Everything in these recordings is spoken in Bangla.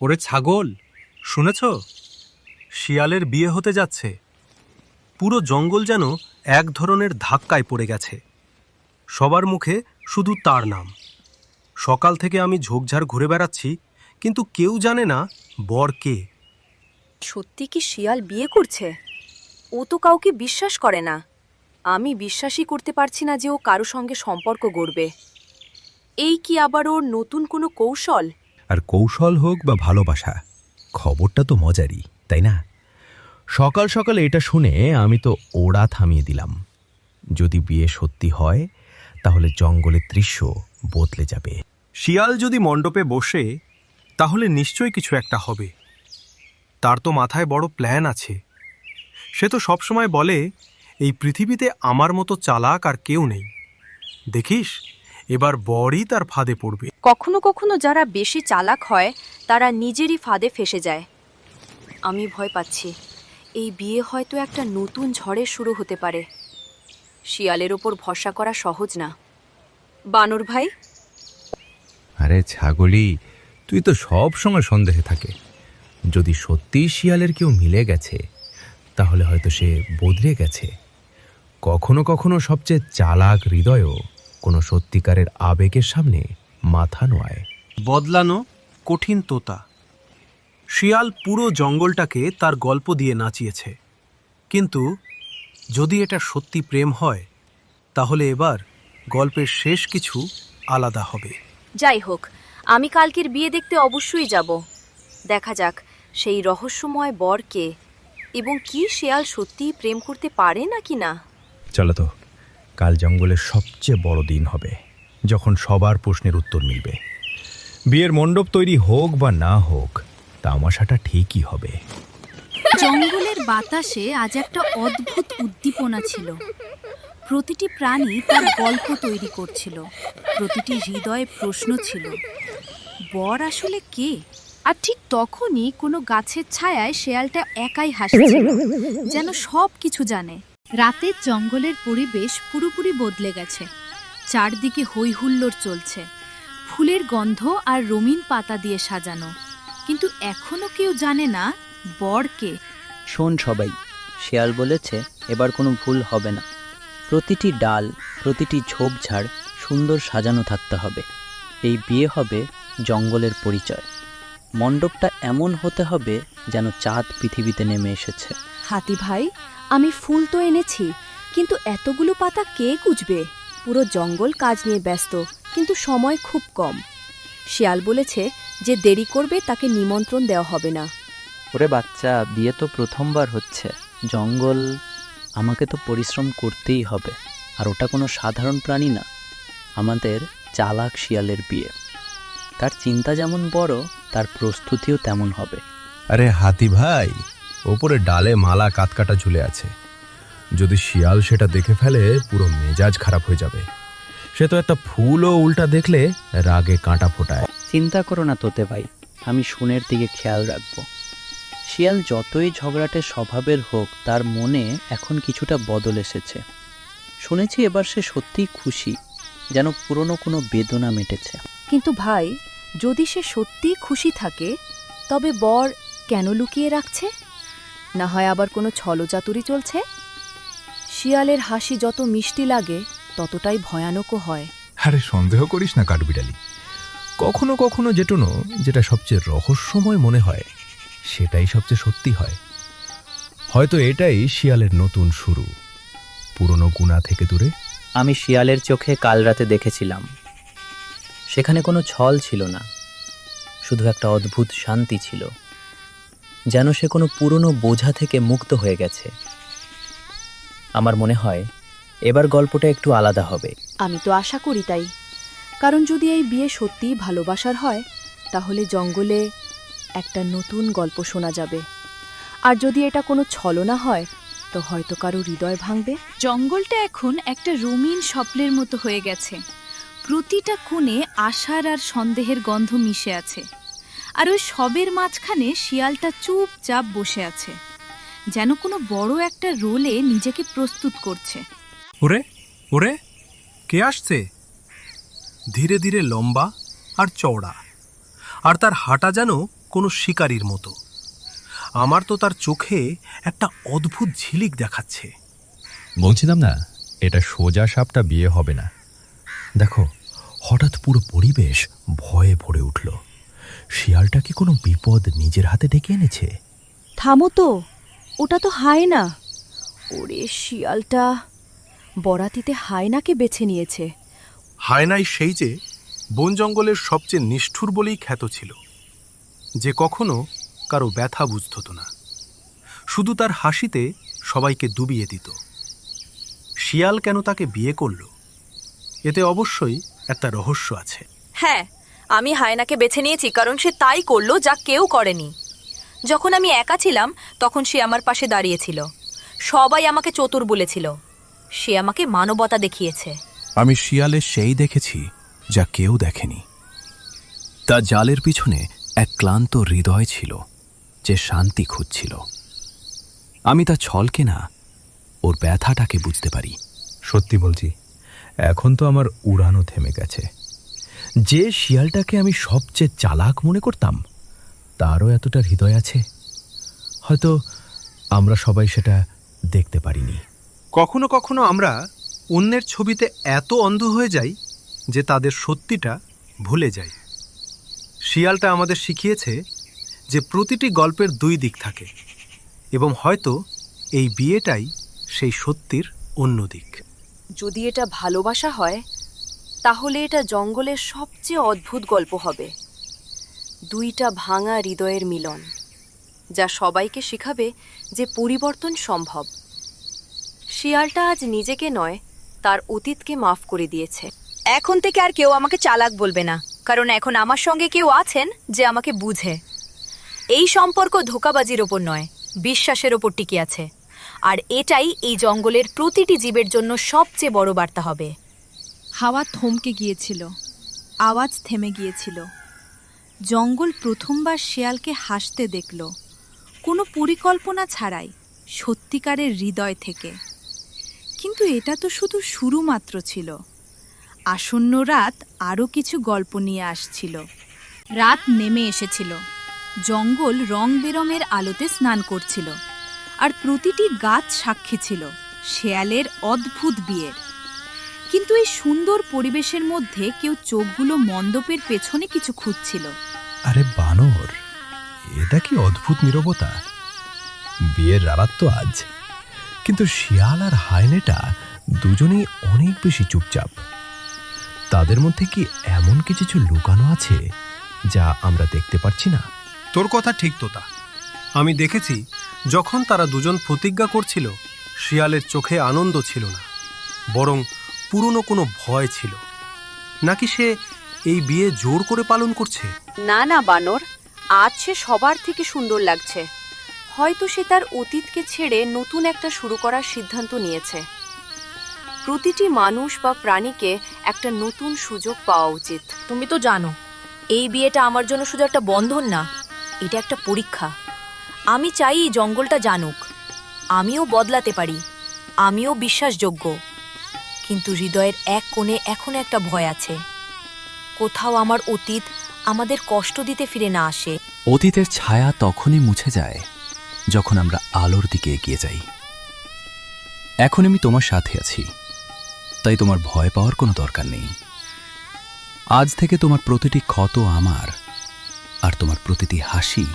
ওরে ছাগল, শুনেছ? শিয়ালের বিয়ে হতে যাচ্ছে। পুরো জঙ্গল যেন এক ধরনের ধাক্কায় পড়ে গেছে। সবার মুখে শুধু তার নাম। সকাল থেকে আমি ঝোপঝাড় ঘুরে বেড়াচ্ছি, কিন্তু কেউ জানে না বর কে। সত্যি কি শিয়াল বিয়ে করছে? ও তো কাউকে বিশ্বাস করে না। আমি বিশ্বাসই করতে পারছি না যে ও কারও সঙ্গে সম্পর্ক গড়বে। এই কি আবার ওর নতুন কোনো কৌশল? আর কৌশল হোক বা ভালোবাসা, খবরটা তো মজারই, তাই না? সকাল সকাল এটা শুনে আমি তো ওড়া থামিয়ে দিলাম। যদি বিয়ে সত্যি হয়, তাহলে জঙ্গলের দৃশ্য বদলে যাবে। শিয়াল যদি মণ্ডপে বসে, তাহলে নিশ্চয়ই কিছু একটা হবে। তার তো মাথায় বড় প্ল্যান আছে। সে তো সবসময় বলে, এই পৃথিবীতে আমার মতো চালাক আর কেউ নেই। দেখিস এবার বরই তার ফাঁদে পড়বে। কখনো কখনো যারা বেশি চালাক হয় তারা নিজেরই ফাঁদে ফেসে যায়। আমি ভয় পাচ্ছি। এই বিয়ে হয়তো একটা নতুন ঝড়ে শুরু হতে পারে। শিয়ালের ওপর ভরসা করা সহজ না। বানর ভাই? আরে ছাগলি তুই তো সব সময় সন্দেহে থাকে। যদি সত্যি শিয়ালের কেউ মিলে গেছে তাহলে হয়তো সে বদলে গেছে। কখনো কখনো সবচেয়ে চালাক হৃদয়ও কোনো সত্যিকারের আবেগের সামনে মাথা নোয়ায়। বদলানো কঠিন তোতা। শিয়াল পুরো জঙ্গলটাকে তার গল্প দিয়ে নাচিয়েছে। কিন্তু যদি এটা সত্যি প্রেম হয় তাহলে এবার গল্পের শেষ কিছু আলাদা হবে। যাই হোক আমি কালকের বিয়ে দেখতে অবশ্যই যাব। দেখা যাক সেই রহস্যময় বরকে এবং কি শেয়াল সত্যিই প্রেম করতে পারে নাকি না। চলো তো। কাল জঙ্গলের সবচেয়ে বড় দিন হবে, যখন সবার প্রশ্নের উত্তর মিলবে। বিয়ের মণ্ডপ তৈরি হোক বা না হোক, তামাশাটা ঠিকই হবে। জঙ্গলের বাতাসে আজ একটা অদ্ভুত উদ্দীপনা ছিল। প্রতিটি প্রাণী তার গল্প তৈরি করছিল। প্রতিটি হৃদয়ে প্রশ্ন ছিল, বর আসলে কে? আর ঠিক তখনই কোনো গাছের ছায়ায় শেয়ালটা একাই হাসছিল, যেন সব কিছু জানে। রাতের জঙ্গলের পরিবেশ পুরোপুরি বদলে গেছে। চারদিকে হই হুল্লোড় চলছে। ফুলের গন্ধ আর রঙিন পাতা দিয়ে সাজানো। কিন্তু এখনও কেউ জানে না, বর কে। শোন সবাই, শেয়াল বলেছে এবার কোনো ভুল হবে না। প্রতিটি ডাল, প্রতিটি ঝোপঝাড় সুন্দর সাজানো থাকতে হবে। এই বিয়ে হবে জঙ্গলের পরিচয়। মণ্ডপটা এমন হতে হবে যেন চাঁদ পৃথিবীতে নেমে এসেছে। হাতি ভাই আমি ফুল তো এনেছি কিন্তু এতগুলো পাতা কে গুজবে পুরো জঙ্গল কাজ নিয়ে ব্যস্ত কিন্তু সময় খুব কম। শিয়াল বলেছে যে দেরি করবে তাকে নিমন্ত্রণ দেওয়া হবে না। ওরে বাচ্চা বিয়ে তো প্রথমবার হচ্ছে। জঙ্গল আমাকে তো পরিশ্রম করতেই হবে আর ওটা কোনো সাধারণ প্রাণী না। আমাদের চালাক শিয়ালের বিয়ে। তার চিন্তা যেমন বড় তার প্রস্তুতিও তেমন হবে। আরে হাতি ভাই ওপরে ডালে মালা কাতকাটা ঝুলে আছে। যদি শিয়াল সেটা দেখে ফেলে পুরো মেজাজ খারাপ হয়ে যাবে। সে তো একটা ফুলও উল্টা দেখলে রাগে কাঁটা ফোটায়। চিন্তা করো না তোতে ভাই আমি শুনের দিকে খেয়াল রাখব। শিয়াল যতই ঝগড়াটে স্বভাবের হোক তার মনে এখন কিছুটা বদল এসেছে। শুনেছি এবার সে সত্যিই খুশি যেন পুরনো কোনো বেদনা মিটেছে। কিন্তু ভাই যদি সে সত্যিই খুশি থাকে তবে বর কেন লুকিয়ে রাখছে? না হয় আবার কোনো ছলচাতুরি চলছে? শিয়ালের হাসি যত মিষ্টি লাগে ততটাই ভয়ানকও হয়। আরে সন্দেহ করিস না কাঠবিড়ালি। কখনো কখনো যেটুনো যেটা সবচেয়ে রহস্যময় মনে হয় সেটাই সবচেয়ে সত্যি হয়। হয়তো এটাই শিয়ালের নতুন শুরু। পুরনো গুণা থেকে দূরে। আমি শিয়ালের চোখে কাল রাতে দেখেছিলাম। সেখানে কোনো ছল ছিল না। শুধু একটা অদ্ভুত শান্তি ছিল। যেন সে কোনো পুরনো বোঝা থেকে মুক্ত হয়ে গেছে। আমার মনে হয় এবার গল্পটা একটু আলাদা হবে। আমি তো আশা করি তাই। কারণ যদি এই বিয়ে সত্যিই ভালোবাসার হয় তাহলে জঙ্গলে একটা নতুন গল্প শোনা যাবে। আর যদি এটা কোনো ছলনা হয় তো হয়তো কারও হৃদয় ভাঙবে। জঙ্গলটা এখন একটা রঙিন স্বপ্নের মতো হয়ে গেছে। প্রতিটা কোণে আশার আর সন্দেহের গন্ধ মিশে আছে। আর ওই সবের মাঝখানে শিয়ালটা চুপচাপ বসে আছে যেন কোনো বড় একটা রোলে নিজেকে প্রস্তুত করছে। ওরে ওরে কে আসছে? ধীরে ধীরে লম্বা আর চওড়া আর তার হাঁটা যেন কোনো শিকারীর মতো। আমার তো তার চোখে একটা অদ্ভুত ঝিলিক দেখাচ্ছে। বলছিলাম না এটা সোজা সাপটা বিয়ে হবে না। দেখো হঠাৎ পুরো পরিবেশ ভয়ে ভরে উঠল। শিয়ালটা কি কোনো বিপদ নিজের হাতে ডেকে এনেছে? থামো তো ওটা তো হায়না। ওরে শিয়ালটা বরাতিতে হায়নাকে বেছে নিয়েছে। হায়নাই সেই যে বন জঙ্গলের সবচেয়ে নিষ্ঠুর বলেই খ্যাত ছিল। যে কখনো কারও ব্যথা বুঝত না। শুধু তার হাসিতে সবাইকে ডুবিয়ে দিত। শিয়াল কেন তাকে বিয়ে করল? এতে অবশ্যই একটা রহস্য আছে। হ্যাঁ আমি হায়নাকে বেছে নিয়েছি কারণ সে তাই করল যা কেউ করেনি। যখন আমি একা ছিলাম তখন সে আমার পাশে দাঁড়িয়েছিল। সবাই আমাকে চতুর বলেছিল। সে আমাকে মানবতা দেখিয়েছে। আমি শিয়ালের সেই দেখেছি যা কেউ দেখেনি। তা জালের পিছনে এক ক্লান্ত হৃদয় ছিল যে শান্তি খুঁজছিল। আমি তা ছলকে না ওর ব্যথাটাকে বুঝতে পারি। সত্যি বলছি এখন তো আমার উড়ানো থেমে গেছে। যে শিয়ালটাকে আমি সবচেয়ে চালাক মনে করতাম তারও এতটা হৃদয় আছে। হয়তো আমরা সবাই সেটা দেখতে পারিনি। কখনো কখনো আমরা অন্যের ছবিতে এত অন্ধ হয়ে যাই যে তাদের সত্যিটা ভুলে যাই। শিয়ালটা আমাদের শিখিয়েছে যে প্রতিটি গল্পের দুই দিক থাকে এবং হয়তো এই বিয়েটাই সেই সত্যির অন্য দিক। যদি এটা ভালোবাসা হয় তাহলে এটা জঙ্গলের সবচেয়ে অদ্ভুত গল্প হবে। দুইটা ভাঙা হৃদয়ের মিলন, যা সবাইকে শেখাবে যে পরিবর্তন সম্ভব। শিয়ালটা আজ নিজেকে নয়, তার অতীতকে মাফ করে দিয়েছে। এখন থেকে আর কেউ আমাকে চালাক বলবে না, কারণ এখন আমার সঙ্গে কেউ আছেন যে আমাকে বুঝে। এই সম্পর্ক ধোকাবাজির ওপর নয়, বিশ্বাসের ওপর টিকে আছে। আর এটাই এই জঙ্গলের প্রতিটি জীবের জন্য সবচেয়ে বড় বার্তা হবে। হাওয়া থমকে গিয়েছিল, আওয়াজ থেমে গিয়েছিল। জঙ্গল প্রথমবার শেয়ালকে হাসতে দেখল, কোনো পরিকল্পনা ছাড়াই সত্যিকারের হৃদয় থেকে। কিন্তু এটা তো শুধু শুরু মাত্র ছিল। আসন্ন রাত আরও কিছু গল্প নিয়ে আসছিল। রাত নেমে এসেছিল। জঙ্গল রং বেরঙের আলোতে স্নান করছিল। আর প্রতিটি গাছ সাক্ষী ছিল। শেয়ালের অদ্ভুত বিয়ের। কিন্তু এই সুন্দর পরিবেশের মধ্যে কেউ চোখগুলো মণ্ডপের পেছনে কিছু খুঁজছিল। আরে বানর এটা কি অদ্ভুত নীরবতা? বিয়ের রাত তো আজ। কিন্তু শিয়াল আর হায়নেটা দুজনেই অনেক বেশি চুপচাপ। তাদের মধ্যে কি এমন কিছু লুকানো আছে যা আমরা দেখতে পাচ্ছি না? তোর কথা ঠিক তো তা আমি দেখেছি যখন তারা দুজন প্রতিজ্ঞা করছিল শিয়ালের চোখে আনন্দ ছিল না। বরং পুরনো কোনো ভয় ছিল। নাকি সে এই বিয়ে জোর করে পালন করছে? না না বানর। আজ সে সবার থেকে সুন্দর লাগছে। হয়তো সে তার অতীতকে ছেড়ে নতুন একটা শুরু করার সিদ্ধান্ত নিয়েছে। প্রতিটি মানুষ বা প্রাণীকে একটা নতুন সুযোগ পাওয়া উচিত। তুমি তো জানো এই বিয়েটা আমার জন্য শুধু একটা বন্ধন না এটা একটা পরীক্ষা। আমি চাই এই জঙ্গলটা জানুক। আমিও বদলাতে পারি। আমিও বিশ্বাসযোগ্য। কিন্তু হৃদয়ের এক কোণে এখনও একটা ভয় আছে। কোথাও আমার অতীত আমাদের কষ্ট দিতে ফিরে না আসে। অতীতের ছায়া তখনই মুছে যায় যখন আমরা আলোর দিকে এগিয়ে যাই। এখন আমি তোমার সাথে আছি তাই তোমার ভয় পাওয়ার কোনো দরকার নেই। আজ থেকে তোমার প্রতিটি ক্ষত আমার আর তোমার প্রতিটি হাসি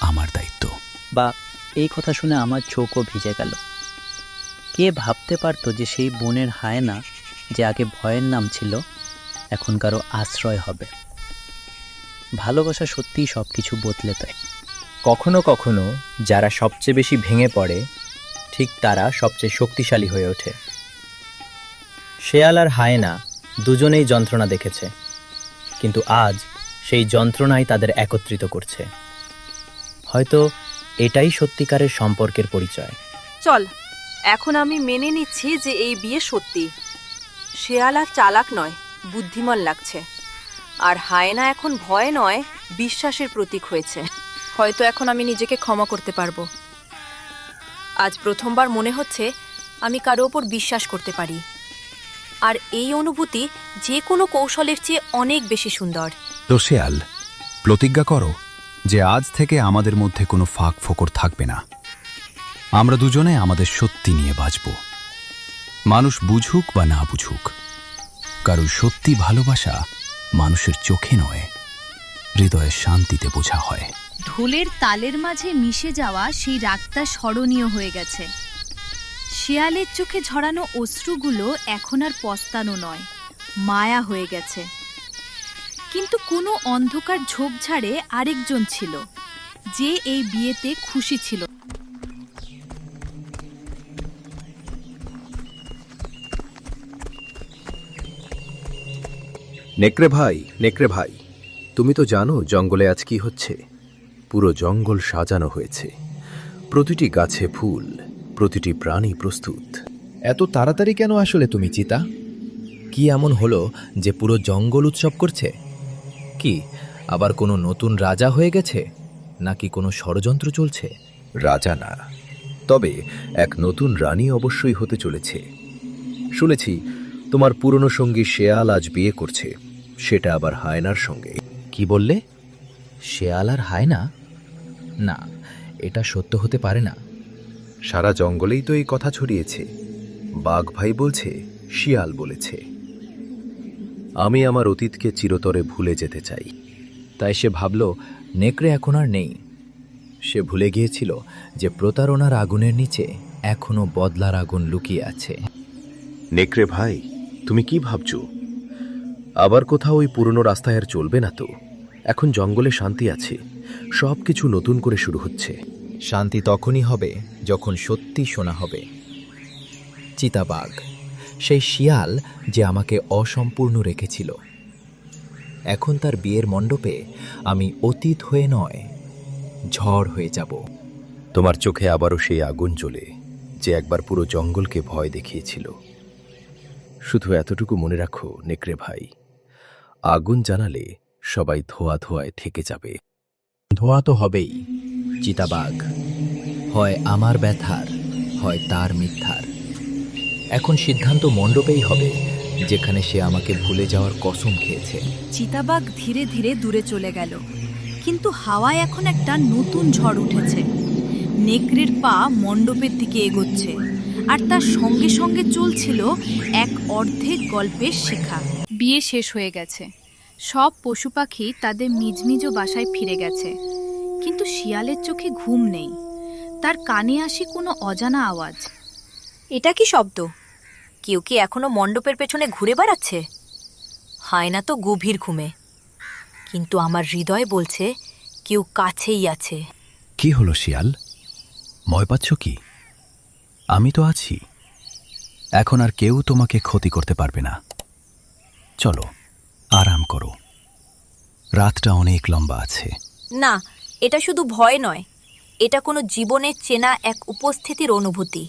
আমার দায়িত্ব। বা এই কথা শুনে আমার চোখও ভিজে গেল। কে ভাবতে পারতো যে সেই বনের হায়না যে আগে ভয়ের নাম ছিল এখন কারও আশ্রয় হবে। ভালোবাসা সত্যিই সব কিছু বদলে দেয়। কখনো কখনো যারা সবচেয়ে বেশি ভেঙে পড়ে ঠিক তারা সবচেয়ে শক্তিশালী হয়ে ওঠে। শেয়াল আর হায়না দুজনেই যন্ত্রণা দেখেছে কিন্তু আজ সেই যন্ত্রণাই তাদের একত্রিত করছে। হয়তো এটাই সত্যিকারের সম্পর্কের পরিচয়। চল এখন আমি মেনে নিচ্ছি যে এই বিয়ে সত্যি। শেয়াল আর চালাক নয় বুদ্ধিমান লাগছে। আর হায়না এখন ভয় নয় বিশ্বাসের প্রতীক হয়েছে। হয়তো এখন আমি নিজেকে ক্ষমা করতে পারব। আজ প্রথমবার মনে হচ্ছে আমি কারও ওপর বিশ্বাস করতে পারি। আর এই অনুভূতি যে কোনো কৌশলের চেয়ে অনেক বেশি সুন্দর। তো শেয়াল প্রতিজ্ঞা করো যে আজ থেকে আমাদের মধ্যে কোনো ফাঁক ফোকর থাকবে না। আমরা দুজনে আমাদের সত্যি নিয়ে বাঁচব। মানুষ বুঝুক বা না বুঝুক কারণ সত্যি ভালোবাসা মানুষের চোখে নয়, হৃদয়ের শান্তিতে বোঝা হয়। ঢোলের তালের মাঝে মিশে যাওয়া সেই রাগটা স্মরণীয় হয়ে গেছে। শেয়ালের চোখে ঝরানো অশ্রুগুলো এখন আর পস্তানো নয়, মায়া হয়ে গেছে। কিন্তু কোনো অন্ধকার ঝোপঝাড়ে আরেকজন ছিল, যে এই বিয়েতে খুশি ছিল। নেকড়ে ভাই নেকড়ে ভাই তুমি তো জানো জঙ্গলে আজ কি হচ্ছে। পুরো জঙ্গল সাজানো হয়েছে। প্রতিটি গাছে ফুল প্রতিটি প্রাণী প্রস্তুত। এত তাড়াতাড়ি কেন আসলে তুমি চিতা? কি এমন হলো যে পুরো জঙ্গল উৎসব করছে? কি আবার কোনো নতুন রাজা হয়ে গেছে? নাকি কোনো ষড়যন্ত্র চলছে? রাজা না। তবে এক নতুন রানী অবশ্যই হতে চলেছে। শুনেছি তোমার পুরনো সঙ্গী শেয়াল আজ বিয়ে করছে। সেটা আবার হায়নার সঙ্গে। কি বললে? শেয়াল আর হায় না না এটা সত্য হতে পারে না। সারা জঙ্গলেই তো এই কথা ছড়িয়েছে। বাঘ ভাই বলছে শিয়াল বলেছে। আমি আমার অতীতকে চিরতরে ভুলে যেতে চাই। তাই সে ভাবল নেকড়ে এখন আর নেই। সে ভুলে গিয়েছিল যে প্রতারণার আগুনের নিচে এখনও বদলার আগুন লুকিয়ে আছে। নেকড়ে ভাই তুমি কি ভাবছ? আবার কোথাও ওই পুরনো রাস্তায় আর চলবে না তো? এখন জঙ্গলে শান্তি আছে। সব কিছু নতুন করে শুরু হচ্ছে। শান্তি তখনই হবে যখন সত্যি শোনা হবে। চিতাবাঘ সেই শিয়াল যে আমাকে অসম্পূর্ণ রেখেছিল। এখন তার বিয়ের মণ্ডপে আমি অতীত হয়ে নয় ঝড় হয়ে যাব। তোমার চোখে আবারও সেই আগুন জ্বলে যে একবার পুরো জঙ্গলকে ভয় দেখিয়েছিল। শুধু এতটুকু মনে রাখো, নেকড়ে ভাই। আগুন জানালে সবাই ধোয়া ধোয়ায় থেকে যাবে। ধোয়া তো হবেই, চিতাবাঘ। হয় আমার ব্যথার, হয় তার মিথ্যার। এখন সিদ্ধান্ত মণ্ডপেই হবে, যেখানে সে আমাকে ভুলে যাওয়ার কসম খেয়েছে। চিতাবাঘ ধীরে ধীরে দূরে চলে গেল। কিন্তু হাওয়ায় এখন একটা নতুন ঝড় উঠেছে। নেকড়ের পা মণ্ডপের দিকে এগোচ্ছে। আর তার সঙ্গে সঙ্গে চলছিল এক অর্ধেক গল্পের শেখা। বিয়ে শেষ হয়ে গেছে। সব পশু পাখি তাদের নিজ নিজ বাসায় ফিরে গেছে। কিন্তু শিয়ালের চোখে ঘুম নেই। তার কানে আসে কোনো অজানা আওয়াজ। এটা কি শব্দ? কেউ কি এখনও মণ্ডপের পেছনে ঘুরে বেড়াচ্ছে? হয় না তো গভীর ঘুমে। কিন্তু আমার হৃদয় বলছে কেউ কাছেই আছে। কি হলো শিয়াল? ভয় পাচ্ছ কি? আমি তো আছি। এখন আর কেউ তোমাকে ক্ষতি করতে পারবে না। চলো আরাম করো। রাতটা অনেক লম্বা আছে। না এটা শুধু ভয় নয়। এটা কোনো জীবনের চেনা এক উপস্থিতির অনুভূতি।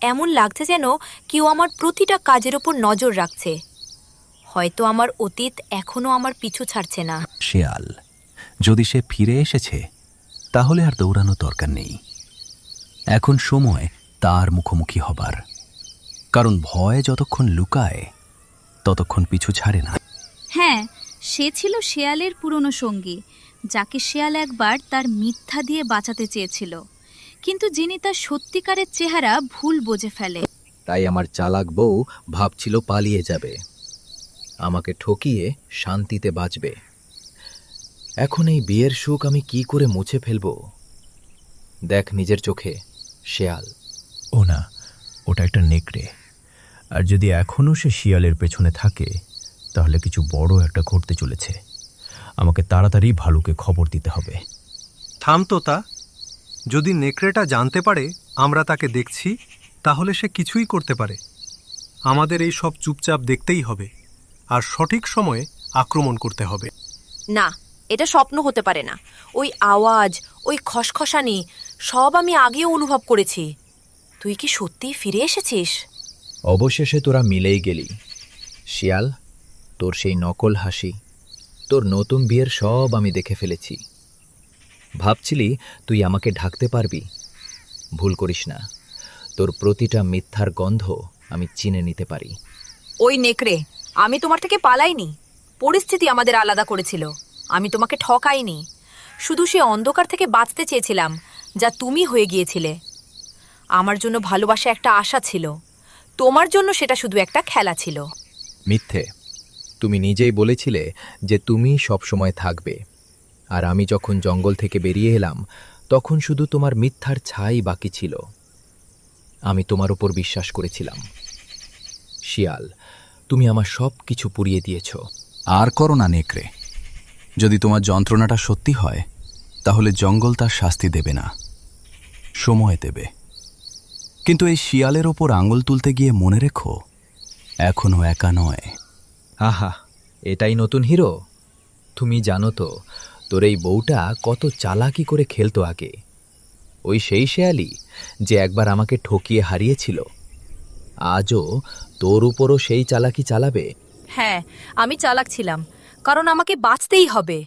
এমন লাগছে যেন কেউ আমার প্রতিটা কাজের ওপর নজর রাখছে। হয়তো আমার অতীত এখনও আমার পিছু ছাড়ছে না। শেয়াল যদি সে ফিরে এসেছে তাহলে আর দৌড়ানো দরকার নেই। এখন সময় তার মুখোমুখি হবার। কারণ ভয় যতক্ষণ লুকায় ততক্ষণ পিছু ছাড়ে না। হ্যাঁ সে ছিল শেয়ালের পুরনো সঙ্গী যাকে শেয়াল একবার তার মিথ্যা দিয়ে বাঁচাতে চেয়েছিল। কিন্তু যিনি তার সত্যিকারের চেহারা ভুল বোঝে ফেলে। তাই আমার চালাক বউ ভাবছিল পালিয়ে যাবে। আমাকে ঠকিয়ে শান্তিতে বাঁচবে। এখন এই বিয়ের সুখ আমি কি করে মুছে ফেলব? দেখ নিজের চোখে শেয়াল। ও না ওটা একটা নেকড়ে। আর যদি এখনও সে শিয়ালের পেছনে থাকে তাহলে কিছু বড় একটা ঘটতে চলেছে। আমাকে তাড়াতাড়ি ভালুকে খবর দিতে হবে। থাম তো তা। যদি নেকড়েটা জানতে পারে আমরা তাকে দেখছি তাহলে সে কিছুই করতে পারে। আমাদের এই সব চুপচাপ দেখতেই হবে আর সঠিক সময়ে আক্রমণ করতে হবে। না এটা স্বপ্ন হতে পারে না। ওই আওয়াজ ওই খসখসানি সব আমি আগেও অনুভব করেছি। তুই কি সত্যিই ফিরে এসেছিস? অবশেষে তোরা মিলেই গেলি। শিয়াল তোর সেই নকল হাসি তোর নতুন বিয়ের সব আমি দেখে ফেলেছি। ভাবছিলি তুই আমাকে ঢাকতে পারবি? ভুল করিস না। তোর প্রতিটা মিথ্যার গন্ধ আমি চিনে নিতে পারি। ওই নেকড়ে আমি তোমার থেকে পালাইনি। পরিস্থিতি আমাদের আলাদা করেছিল। আমি তোমাকে ঠকাইনি। শুধু সে অন্ধকার থেকে বাঁচতে চেয়েছিলাম যা তুমি হয়ে গিয়েছিলে। আমার জন্য ভালোবাসা একটা আশা ছিল। তোমার জন্য সেটা শুধু একটা খেলা ছিল। মিথ্যে। তুমি নিজেই বলেছিলে যে তুমি সবসময় থাকবে। আর আমি যখন জঙ্গল থেকে বেরিয়ে এলাম তখন শুধু তোমার মিথ্যার ছাই বাকি ছিল। আমি তোমার উপর বিশ্বাস করেছিলাম। শিয়াল তুমি আমার সব কিছু পুড়িয়ে দিয়েছ। আর করো না নেকড়ে। যদি তোমার যন্ত্রণাটা সত্যি হয় তাহলে জঙ্গল তার শাস্তি দেবে না। সময় দেবে। কিন্তু এই শিয়ালের ওপর আঙুল তুলতে গিয়ে মনে রেখো এখনও একা নয়। আহা এটাই নতুন হিরো? তুমি জানো তো তোর এই বউটা কত চালাকি করে খেলতো আগে। ওই সেই শেয়ালি যে একবার আমাকে ঠকিয়ে হারিয়েছিল। আজও তোর উপরও সেই চালাকি চালাবে? হ্যাঁ আমি চালাক ছিলাম কারণ আমাকে বাঁচতেই হবে।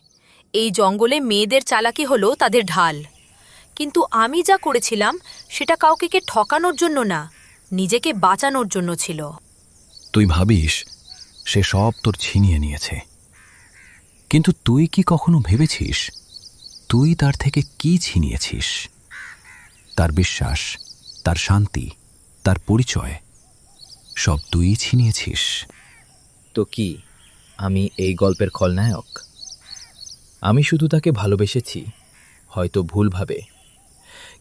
এই জঙ্গলে মেয়েদের চালাকি হলো তাদের ঢাল। কিন্তু আমি যা করেছিলাম সেটা কাউকে কে ঠকানোর জন্য না নিজেকে বাঁচানোর জন্য ছিল। তুই ভাবিস সে সব তোর ছিনিয়ে নিয়েছে। কিন্তু তুই কি কখনো ভেবেছিস তুই তার থেকে কি ছিনিয়েছিস? তার বিশ্বাস তার শান্তি তার পরিচয় সব তুই ছিনিয়েছিস। তো কি আমি এই গল্পের খলনায়ক? আমি শুধু তাকে ভালোবেসেছি হয়তো ভুলভাবে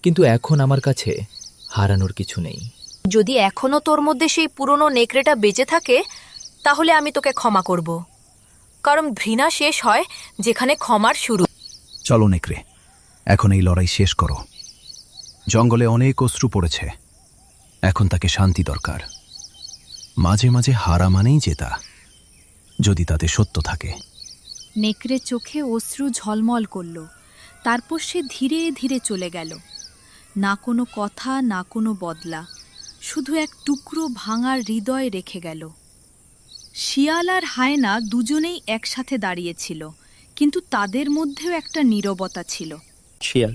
কিন্তু এখন আমার কাছে হারানোর কিছু নেই। যদি এখনও তোর মধ্যে সেই পুরনো নেকড়েটা বেঁচে থাকে তাহলে আমি তোকে ক্ষমা করব। কারণ ঘৃণা শেষ হয় যেখানে ক্ষমার শুরু। চলো নেকড়ে এখন এই লড়াই শেষ করো। জঙ্গলে অনেক অশ্রু পড়েছে। এখন তাকে শান্তি দরকার। মাঝে মাঝে হারা মানেই জেতা যদি তাতে সত্য থাকে। নেকড়ে চোখে অশ্রু ঝলমল করল। তারপর সে ধীরে ধীরে চলে গেল। না কোনো কথা, না কোনো বদলা, শুধু এক টুকরো ভাঙার হৃদয় রেখে গেল। শিয়াল আর হায়না দুজনেই একসাথে দাঁড়িয়েছিল, কিন্তু তাদের মধ্যেও একটা নীরবতা ছিল। শিয়াল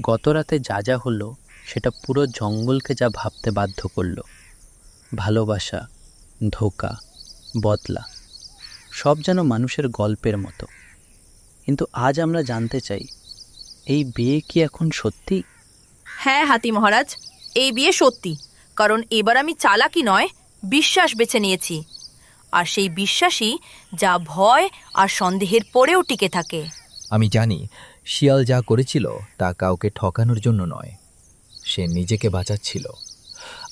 গত রাতে যা যা হলো, সেটা পুরো জঙ্গলকে যা ভাবতে বাধ্য করল। ভালোবাসা, ধোকা, বদলা, সব যেন মানুষের গল্পের মতো। কিন্তু আজ আমরা জানতে চাই, এই বিয়ে কি এখন সত্যি? হ্যাঁ হাতি মহারাজ, এই বিয়ে সত্যি, কারণ এবার আমি চালাকি নয়, বিশ্বাস বেছে নিয়েছি। আর সেই বিশ্বাসই যা ভয় আর সন্দেহের পরেও টিকে থাকে। আমি জানি, শিয়াল যা করেছিল তা কাউকে ঠকানোর জন্য নয়, সে নিজেকে বাঁচাচ্ছিল।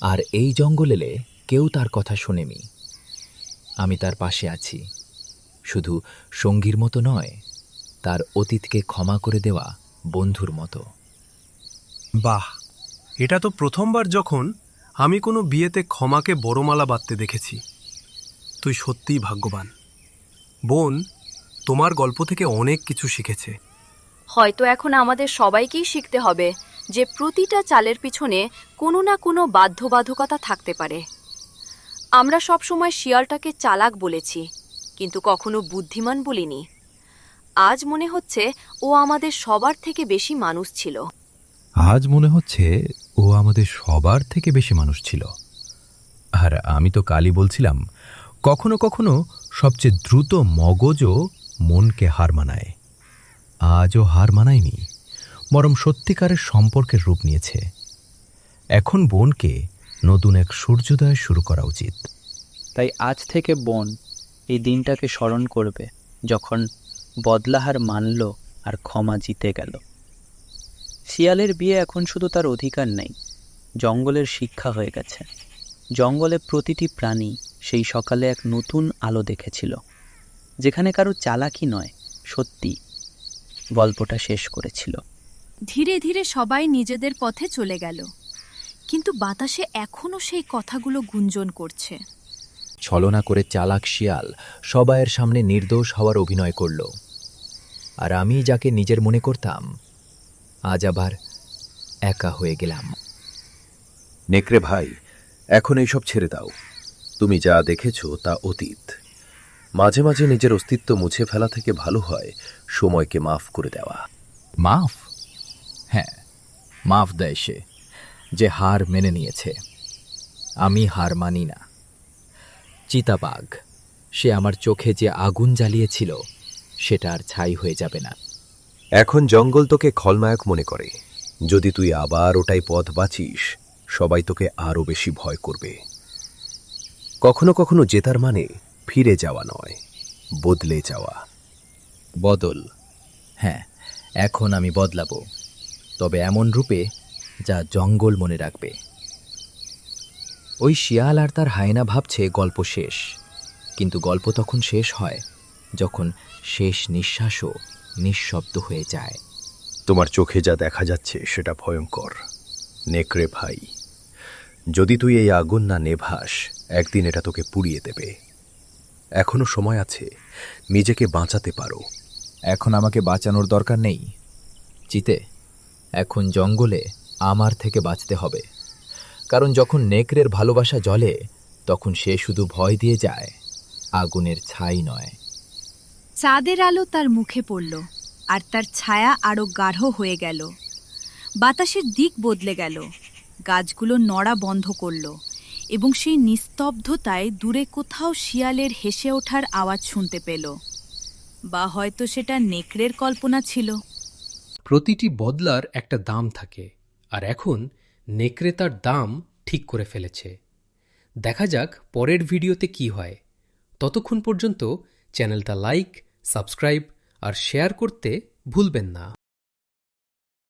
আর এই জঙ্গল এলে কেউ তার কথা শোনেনি। আমি তার পাশে আছি, শুধু সঙ্গীর মতো নয়, তার অতীতকে ক্ষমা করে দেওয়া বন্ধুর মতো। বাহ, এটা তো প্রথমবার যখন আমি কোনো বিয়েতে ক্ষমাকে বড়মালা বাঁধতে দেখেছি। তুই সত্যিই ভাগ্যবান। বোন, তোমার গল্প থেকে অনেক কিছু শিখেছে। হয়তো এখন আমাদের সবাইকেই শিখতে হবে যে প্রতিটা চালের পিছনে কোনো না কোনো বাধ্যবাধকতা থাকতে পারে। আমরা সবসময় শিয়ালটাকে চালাক বলেছি, কিন্তু কখনো বুদ্ধিমান বলিনি। আজ মনে হচ্ছে ও আমাদের সবার থেকে বেশি মানুষ ছিল। আজ মনে হচ্ছে ও আমাদের সবার থেকে বেশি মানুষ ছিল। আর আমি তো কালই বলছিলাম, কখনো কখনো সবচেয়ে দ্রুত মগজও মনকে হার মানায়। আজও হার মানায়নি, বরং সত্যিকারের সম্পর্কের রূপ নিয়েছে। এখন বোনকে নতুন এক সূর্যোদয় শুরু করা উচিত। তাই আজ থেকে বোন এই দিনটাকে স্মরণ করবে, যখন বদলাহার মানল আর ক্ষমা জিতে গেল। শিয়ালের বিয়ে এখন শুধু তার অধিকার নেই জঙ্গলের শিক্ষা হয়ে গেছে। জঙ্গলে প্রতিটি প্রাণী সেই সকালে এক নতুন আলো দেখেছিল যেখানে কারও চালাকি নয় সত্যি গল্পটা শেষ করেছিল। ধীরে ধীরে সবাই নিজেদের পথে চলে গেল কিন্তু বাতাসে এখনও সেই কথাগুলো গুঞ্জন করছে। ছলনা করে চালাক শিয়াল সবাইয়ের সামনে নির্দোষ হওয়ার অভিনয় করল। আর আমি যাকে নিজের মনে করতাম আজ আবার একা হয়ে গেলাম। নেকড়ে ভাই এখন এইসব ছেড়ে দাও। তুমি যা দেখেছ তা অতীত। মাঝে মাঝে নিজের অস্তিত্ব মুছে ফেলা থেকে ভালো হয় সময়কে মাফ করে দেওয়া। মাফ? হ্যাঁ মাফ দেয় সে যে হার মেনে নিয়েছে। আমি হার মানি না। চিতাবাঘ সে আমার চোখে যে আগুন জ্বালিয়েছিল সেটা আর ছাই হয়ে যাবে না। এখন জঙ্গল তোকে খলনায়ক মনে করে। যদি তুই আবার ওটাই পথ বাঁচিস, সবাই তোকে আরও বেশি ভয় করবে। কখনো কখনো জেতার মানে ফিরে যাওয়া নয়, বদলে যাওয়া। বদল। হ্যাঁ এখন আমি বদলাবো। তবে এমন রূপে যা জঙ্গল মনে রাখবে। ওই শিয়াল আর তার হায়না ভাবছে গল্প শেষ। কিন্তু গল্প তখন শেষ হয় যখন শেষ নিঃশ্বাসও নিঃশব্দ হয়ে যায়। তোমার চোখে যা দেখা যাচ্ছে সেটা ভয়ঙ্কর। নেকড়ে ভাই যদি তুই এই আগুন না নেভাস একদিন এটা তোকে পুড়িয়ে দেবে। এখনও সময় আছে নিজেকে বাঁচাতে পারো। এখন আমাকে বাঁচানোর দরকার নেই। চিতে এখন জঙ্গলে আমার থেকে বাঁচতে হবে। কারণ যখন নেকড়ের ভালোবাসা জ্বলে তখন সে শুধু ভয় দিয়ে যায়। আগুনের ছাই নয়। চাঁদের আলো তার মুখে পড়ল, আর তার ছায়া আরও গাঢ় হয়ে গেল। বাতাসের দিক বদলে গেল। গাছগুলো নড়া বন্ধ করল, এবং সেই নিস্তব্ধতায় দূরে কোথাও শিয়ালের হেসে ওঠার আওয়াজ শুনতে পেল। বা হয়তো সেটা নেকড়ের কল্পনা ছিল। প্রতিটি বদলার একটা দাম থাকে, আর এখন নেকড়ে তার দাম ঠিক করে ফেলেছে। দেখা যাক পরের ভিডিওতে কি হয়। ততক্ষণ পর্যন্ত চ্যানেলটা লাইক সাবস্ক্রাইব আর শেয়ার করতে ভুলবেন না।